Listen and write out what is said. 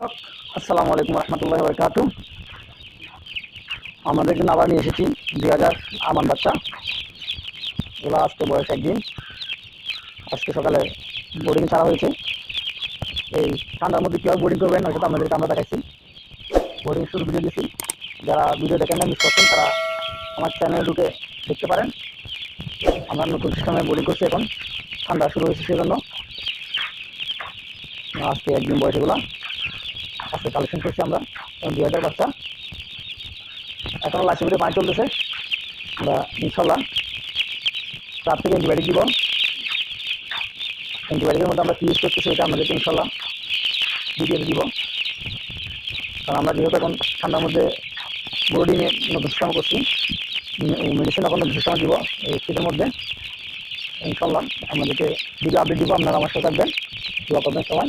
আসসালামু আলাইকুম রহমতুল্লাহ বরকাত আমাদের জন্য আবার নিয়ে এসেছি দুই হাজার আমান বাচ্চা এগুলো আজকে বয়স একদিন। আজকে সকালে বোর্ডিং ছাড়া হয়েছে। এই ঠান্ডার মধ্যে কীভাবে বোর্ডিং করবেন ওইটা তো আপনাদেরকে আমরা দেখাচ্ছি। বোর্ডিং শুরু ভিডিও দিয়েছি যারা ভিডিও দেখেন না মিস করছেন, তারা আমার চ্যানেলে ঢুকে দেখতে পারেন। আমরা নতুন সিস্টেমে বোর্ডিং করছি এখন। ঠান্ডা শুরু হয়েছে সেজন্য। আজকে একদিন বয়স এগুলো। আজকে কালেকশন করছি আমরা দুই হাজার বাচ্চা এখন লাইসেন্সে পানি চলতেছে। আমরা ইনশাল্লাহ তার থেকে অ্যান্টিবায়োটিক দিব। অ্যান্টিবায়োটিকের মধ্যে আমরা ইউজ করতেছি এটা আমাদেরকে ইনশাল্লাহ ভিডিওতে দিব। কারণ আমরা যেহেতু এখন ঠান্ডার মধ্যে বোর্ডিংয়ে নতুন সিস্টেম করছি মেডিসিন এখন নতুন সিস্টেম দিব এই শীতের মধ্যে। ইনশাল্লাহ আমাদেরকে ভিডিও আপডেট দিব, আপনারা আমার সাথে থাকবেন। দোয়া করবেন সবাই।